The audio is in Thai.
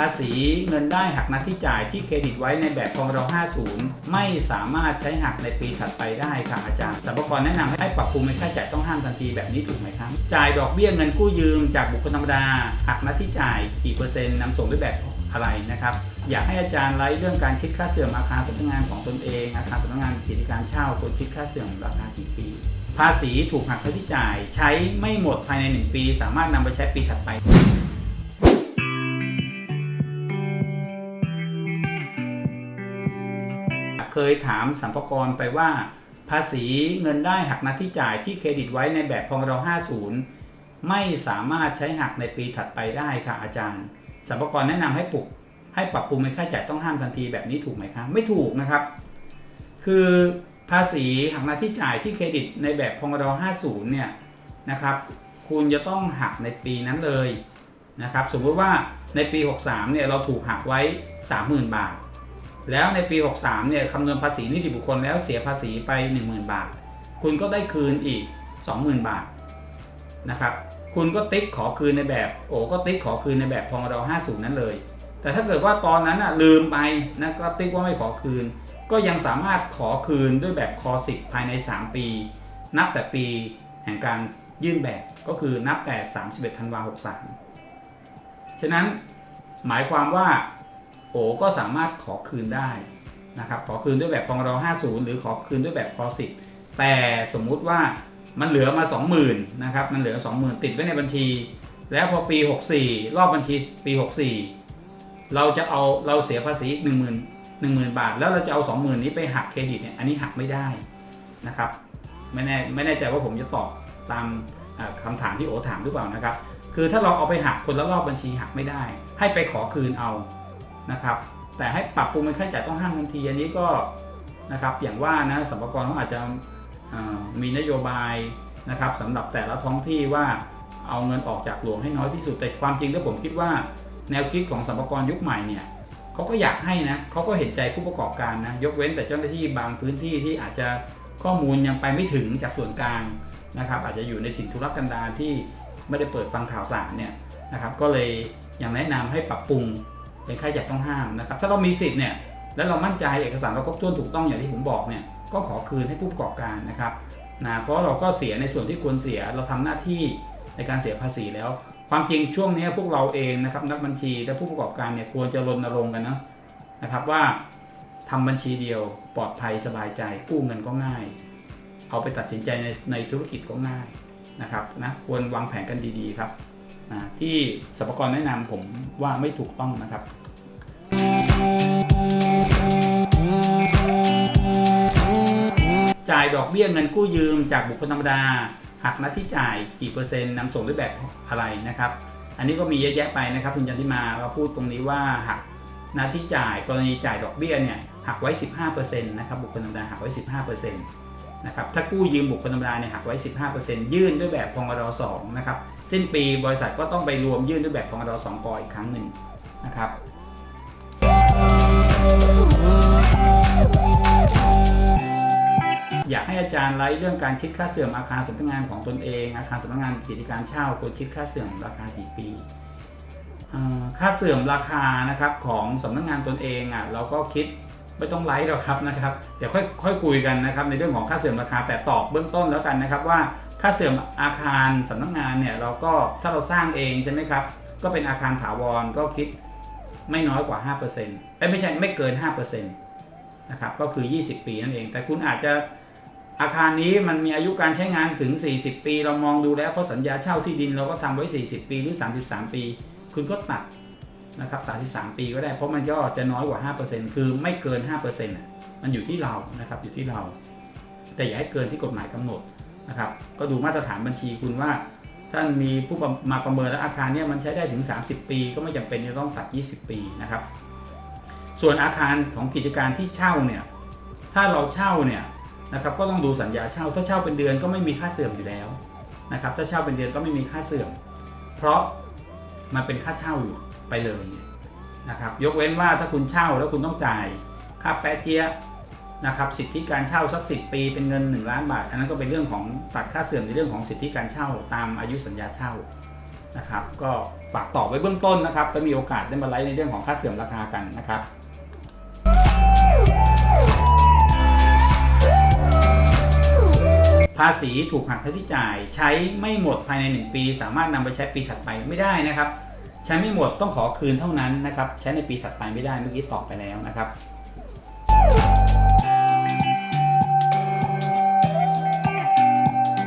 ภาษีเงินได้หักหน้าที่จ่ายที่เครดิตไว้ในแบบพรบ50 ไม่สามารถใช้หักในปีถัดไปได้ค่ะอาจารย์สรรพากรแนะนำให้ปรับปรุงในค่าจ่ายต้องห้ามทันทีแบบนี้ถูกไหมครับ จ่ายดอกเบี้ยเงินกู้ยืมจากบุคคลธรรมดา หักหน้าที่จ่ายกี่เปอร์เซ็นต์นำส่งด้วยแบบอะไรนะครับอยากให้อาจารย์ไล่เรื่องการคิดค่าเสื่อมอาคารสำนักงานของตนเองอาคารสำนักงานกิจการเช่าควรคิดค่าเสื่อมราคากี่ปีภาษีถูกหักค่าใช้จ่าย ใช้ไม่หมดภายใน 1 ปี สามารถนำไปใช้ปีถัดไป เคยถามสัมภากรไปว่า ภาษีเงินได้หักหน้าที่จ่ายที่เครดิตไว้ในแบบพงร50 ไม่สามารถใช้หักในปีถัดไปได้ค่ะอาจารย์สัมภากรแนะนำให้ปลุกให้ปรับปรุงในค่าจ่ายต้องห้ามทันทีแบบนี้ถูกไหมครับไม่ถูกนะครับ คือภาษีหักหน้าที่จ่ายที่เครดิตในแบบพงร50 เนี่ยนะครับ คุณจะต้องหักในปีนั้นเลยนะครับ สมมติว่าในปี 63 เนี่ยเราถูกหักไว้ 30,000 บาท แล้วในปี 63 เนี่ยคำนวณภาษีนิติบุคคลแล้วเสียภาษีไป 10,000 บาท คุณก็ได้คืนอีก 20,000 บาทนะครับ คุณก็ติ๊กขอคืนในแบบ โอ้ก็ติ๊กขอคืนในแบบพรบ50 นั้นเลย แต่ถ้าเกิดว่าตอนนั้นน่ะลืมไปนะก็ติ๊กว่าไม่ขอคืน ก็ยังสามารถขอคืนด้วยแบบคอสิภายใน 3 ปี นับแต่ปีแห่งการยื่นแบบก็คือนับแต่ 31 ธันวา63 ฉะนั้นหมายความว่า โอก็สามารถขอคืนได้นะครับขอคืนด้วยแบบพรบ50 หรือขอคืนด้วยแบบคอ10 แต่สมมุติว่ามันเหลือมา 20,000นะครับมันเหลือ 20,000 ติดไว้ในบัญชี แล้วพอปี 64 รอบบัญชีปี 64 เราจะเอาเราเสียภาษี1 0 0 0 0 10,000 บาท แล้วเราจะเอา 20,000 นี้ไปหักเครดิตเนี่ยอันนี้หักไม่ได้นะครับไม่แน่ไม่แน่ใจว่าผมจะตอบตามอ่าคำถามที่โอถามหรือเปล่านะครับ คือถ้าเราเอาไปหักคนละรอบบัญชีหักไม่ได้ ให้ไปขอคืนเอา นะครับ แต่ให้ปรับปรุงเป็นค่าใช้จ่ายต้องห้ามทันที อันนี้ก็นะครับอย่างว่านะสัมภาระเขาอาจจะมีนโยบายนะครับสำหรับแต่ละท้องที่ว่าเอาเงินออกจากหลวงให้น้อยที่สุดแต่ความจริงแล้วผมคิดว่า แนวคิดของสัมภาระยุคใหม่เนี่ยเขาก็อยากให้นะเขาก็เห็นใจผู้ประกอบการนะยกเว้นแต่เจ้าหน้าที่บางพื้นที่ที่อาจจะข้อมูลยังไปไม่ถึงจากส่วนกลางนะครับอาจจะอยู่ในถิ่นทุรกันดารที่ไม่ได้เปิดฟังข่าวสารเนี่ยนะครับก็เลยยังแนะนำให้ปรับปรุง เป็นค่าใช้จ่ายต้องห้ามนะครับ ถ้าเรามีสิทธิ์เนี่ยแล้วเรามั่นใจเอกสารเราครบถ้วนถูกต้องอย่างที่ผมบอกเนี่ยก็ขอคืนให้ผู้ประกอบการนะครับนะเพราะเราก็เสียในส่วนที่ควรเสียเราทำหน้าที่ในการเสียภาษีแล้ว ความจริงช่วงนี้พวกเราเองนะครับนักบัญชีและผู้ประกอบการเนี่ยควรจะรณรงค์กันนะนะครับว่าทำบัญชีเดียวปลอดภัยสบายใจกู้เงินก็ง่าย เอาไปตัดสินใจในในธุรกิจก็ง่ายนะครับนะควรวางแผนกันดีๆครับนะที่สรรพากรแนะนำผมว่าไม่ถูกต้องนะครับ จ่ายดอกเบี้ยเงินกู้ยืมจากบุคคลธรรมดาหักหน้าที่จ่ายกี่เปอร์เซ็นต์นำส่งด้วยแบบอะไรนะครับ อันนี้ก็มีเยอะแยะไปนะครับคุณจันทิมาว่าพูดตรงนี้ว่าหักหน้าที่จ่ายกรณีจ่ายดอกเบี้ยเนี่ยหักไว้ 15%นะครับบุคคลธรรมดาหักไว้ 15%นะครับถ้ากู้ยืมบุคคลธรรมดาเนี่ยหักไว้ 15%ยื่นด้วยแบบพงร2นะครับสิ้นปีบริษัทก็ต้องไปรวมยื่นด้วยแบบพงร2กออีกครั้งหนึ่งนะครับ อาจารย์ไล่เรื่องการคิดค่าเสื่อมอาคารสำนักงานของตนเอง อาคารสำนักงานกิจการเช่าควรคิดค่าเสื่อมราคากี่ปีค่าเสื่อมราคานะครับของสำนักงานตนเองอะเราก็คิดไม่ต้องไลฟ์หรอกครับนะครับเดี๋ยวค่อยค่อยคุยกันนะครับในเรื่องของค่าเสื่อมราคาแต่ตอบเบื้องต้นแล้วกันนะครับว่าค่าเสื่อมอาคารสำนักงานเนี่ยเราก็ถ้าเราสร้างเองใช่ไหมครับก็เป็นอาคารถาวรก็คิดไม่น้อยกว่า 5%เอ้ไม่ใช่ไม่เกิน 5%นะครับก็คือ 20 ปีนั่นเอง แต่คุณอาจจะ อาคารนี้มันมีอายุการใช้งานถึง 40 ปี เรามองดูแล้วเพราะสัญญาเช่าที่ดินเราก็ทำไว้ 40 ปีหรือ 33 ปี คุณก็ตัดนะครับ33 ปีก็ได้ เพราะมันก็จะน้อยกว่า 5%คือไม่เกิน5%อะมันอยู่ที่เรานะครับอยู่ที่เรา แต่อย่าให้เกินที่กฎหมายกำหนดนะครับก็ดูมาตรฐานบัญชีคุณว่าท่านมีผู้มาประเมินแล้วอาคารเนี่ยมันใช้ได้ถึง 30 ปี ก็ไม่จำเป็นจะต้องตัด 20 ปีนะครับส่วนอาคารของกิจการที่เช่าเนี่ยถ้าเราเช่าเนี่ย นะครับก็ต้องดูสัญญาเช่า ถ้าเช่าเป็นเดือนก็ไม่มีค่าเสื่อมอยู่แล้วนะครับถ้าเช่าเป็นเดือนก็ไม่มีค่าเสื่อม เพราะมันเป็นค่าเช่าอยู่ไปเลยนะครับยกเว้นว่าถ้าคุณเช่าแล้วคุณต้องจ่ายค่าแปะเจียนะครับสิทธิการเช่าสักสิปีเป็นเงิน 1 ล้านบาท อันนั้นก็เป็นเรื่องของตัดค่าเสื่อมในเรื่องของสิทธิการเช่าตามอายุสัญญาเช่านะครับก็ฝากตอบไว้เบื้องต้นนะครับแล้วมีโอกาสได้มาไลฟ์ในเรื่องของค่าเสื่อมราคากันนะครับ ษีถูกหักค่าที่จ่าย ใช้ไม่หมดภายใน 1 ปี สามารถนำไปใช้ปีถัดไปไม่ได้นะครับ ใช้ไม่หมดต้องขอคืนเท่านั้นนะครับ ใช้ในปีถัดไปไม่ได้เมื่อกี้ตอบไปแล้วนะครับ